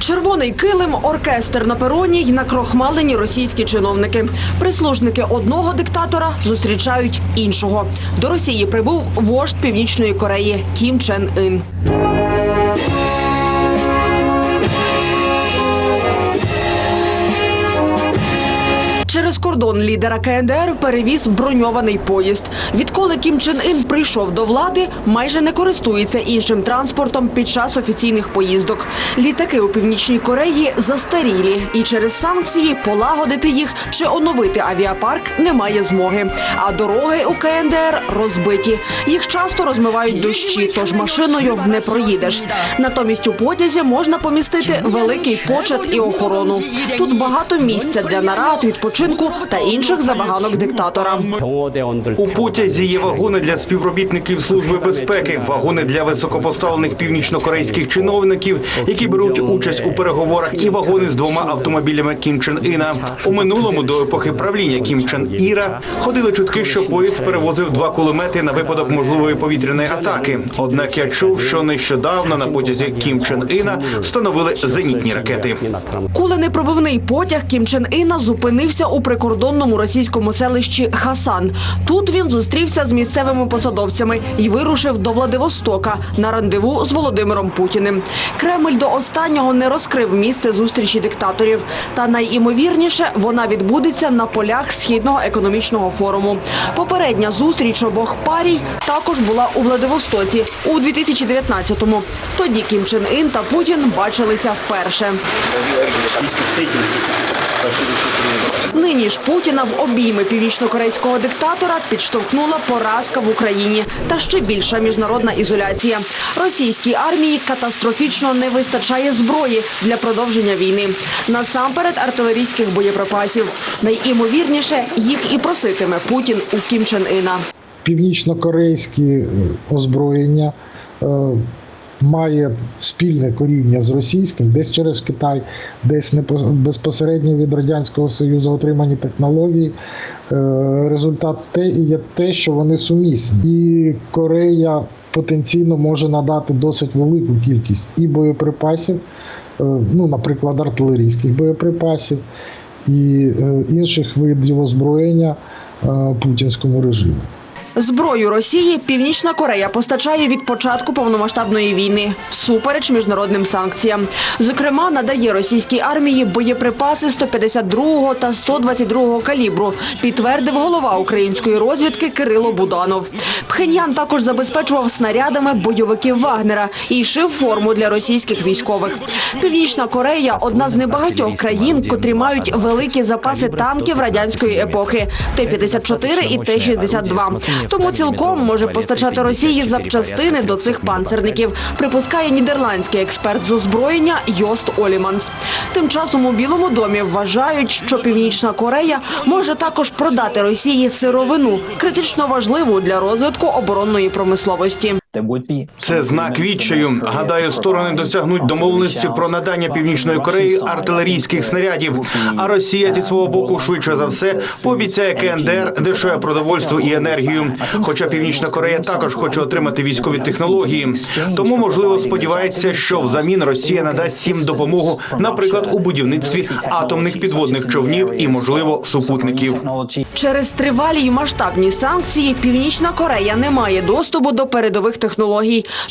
Червоний килим, оркестр на пероні й накрохмалені російські чиновники. Прислужники одного диктатора зустрічають іншого. До Росії прибув вождь Північної Кореї Кім Чен Ін. Через кордон лідера КНДР перевіз броньований поїзд. Відколи Кім Чен Ін прийшов до влади, майже не користується іншим транспортом під час офіційних поїздок. Літаки у північній Кореї застарілі, і через санкції полагодити їх чи оновити авіапарк немає змоги. А дороги у КНДР розбиті. Їх часто розмивають дощі, тож машиною не проїдеш. Натомість у потязі можна помістити великий почет і охорону. Тут багато місця для нарад, відпочинку Порошенку та інших забаганок диктатора. У потязі є вагони для співробітників служби безпеки, вагони для високопоставлених північнокорейських чиновників, які беруть участь у переговорах, і вагони з двома автомобілями Кім Чен Іна. У минулому до епохи правління Кім Чен Іра ходили чутки, що поїзд перевозив два кулемети на випадок можливої повітряної атаки. Однак я чув, що нещодавно на потязі Кім Чен Іна встановили зенітні ракети. Куленепробивний потяг Кім Чен Іна зупинився у прикордонному російському селищі Хасан. Тут він зустрівся з місцевими посадовцями і вирушив до Владивостока на рандеву з Володимиром Путіним. Кремль до останнього не розкрив місце зустрічі диктаторів. Та найімовірніше вона відбудеться на полях східного економічного форуму. Попередня зустріч обох парій також була у Владивостоці у 2019-му. Тоді Кім Чен Ін та Путін бачилися вперше. Нині ж Путіна в обійми північнокорейського диктатора підштовхнула поразка в Україні та ще більша міжнародна ізоляція. Російській армії катастрофічно не вистачає зброї для продовження війни. Насамперед артилерійських боєприпасів. Найімовірніше їх і проситиме Путін у Кім Чен Іна. північнокорейське е, озброєння е, має спільне коріння з російським, десь через Китай, десь не пос- безпосередньо від Радянського Союзу отримані технології. Е, Результат те і є те, що вони сумісні. І Корея потенційно може надати досить велику кількість і боєприпасів, е, ну, наприклад, артилерійських боєприпасів і е, інших видів озброєння путінському режиму. Зброю Росії Північна Корея постачає від початку повномасштабної війни всупереч міжнародним санкціям. Зокрема, надає російській армії боєприпаси 152 та 122 калібру, підтвердив голова української розвідки Кирило Буданов. Пхеньян також забезпечував снарядами бойовиків Вагнера і шив форму для російських військових. Північна Корея одна з небагатьох країн, котрі мають великі запаси танків радянської епохи Т-54 і Т-62. Тому цілком може постачати Росії запчастини до цих панцерників, припускає нідерландський експерт з озброєння Йост Оліманс. Тим часом у Білому домі вважають, що Північна Корея може також продати Росії сировину, критично важливу для розвитку оборонної промисловості. Це знак відчаю. Гадаю, сторони досягнуть домовленості про надання північної Кореї артилерійських снарядів. А Росія зі свого боку швидше за все пообіцяє КНДР дешеве продовольство і енергію. Хоча Північна Корея також хоче отримати військові технології. Тому можливо сподівається, що взамін Росія надасть їм допомогу, наприклад, у будівництві атомних підводних човнів і, можливо, супутників. Через тривалі й масштабні санкції Північна Корея не має доступу до передових технологій,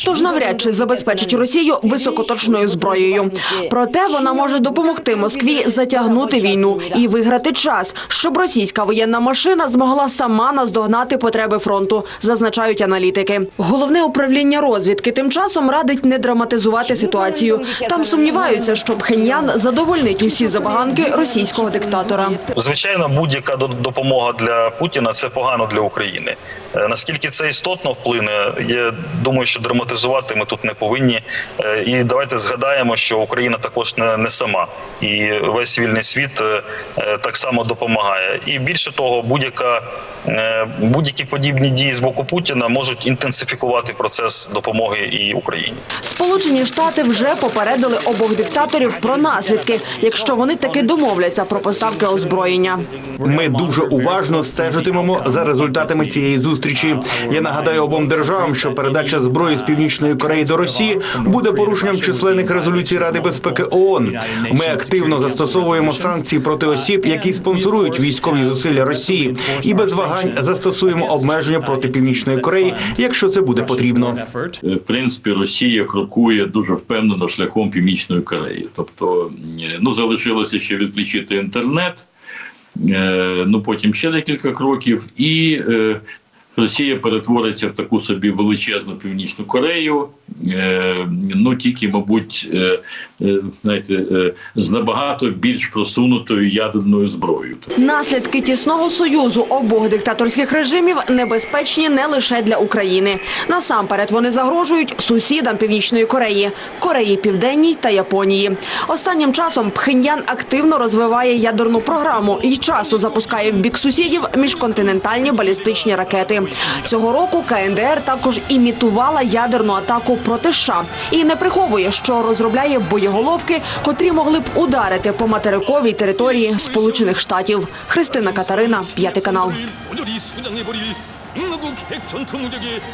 тож навряд чи забезпечить Росію високоточною зброєю. Проте вона може допомогти Москві затягнути війну і виграти час, щоб російська воєнна машина змогла сама наздогнати потреби фронту, зазначають аналітики. Головне управління розвідки тим часом радить не драматизувати ситуацію. Там сумніваються, що Пхеньян задовольнить усі забаганки російського диктатора. Звичайно, будь-яка до- допомога для Путіна це погано для України. Е, Наскільки це істотно вплине, я думаю, що драматизувати ми тут не повинні. Е, І давайте згадаємо, що Україна також не, не сама, і весь вільний світ е, е, так само допомагає. І більше того, будь-яка будь-які подібні дії з боку Путіна можуть інтенсифікувати процес допомоги і Україні. Сполучені Штати вже попередили обох диктаторів про наслідки, якщо вони таки домовляться про поставки озброєння. Ми дуже уважно стежитимемо за результатами цієї зустрічі. Я нагадаю обом державам, що перед передача зброї з північної Кореї до Росії буде порушенням численних резолюцій Ради безпеки ООН. Ми активно застосовуємо санкції проти осіб, які спонсорують військові зусилля Росії, і без вагань застосуємо обмеження проти північної Кореї, якщо це буде потрібно. Е, в принципі Росія крокує дуже впевнено шляхом Північної Кореї. Тобто, е, ну залишилося ще відключити інтернет. е, Ну потім ще декілька кроків, і Росія перетвориться в таку собі величезну північну Корею. е, Ну тільки, мабуть, е, е, знаєте, з набагато більш просунутою ядерною зброєю. Наслідки тісного союзу обох диктаторських режимів небезпечні не лише для України. Насамперед вони загрожують сусідам Північної Кореї, Кореї Південній та Японії. Останнім часом Пхеньян активно розвиває ядерну програму і часто запускає в бік сусідів міжконтинентальні балістичні ракети. Цього року КНДР також імітувала ядерну атаку проти США і не приховує, що розробляє боєголовки, котрі могли б ударити по материковій території Сполучених Штатів. Христина Катерина, п'ятий канал.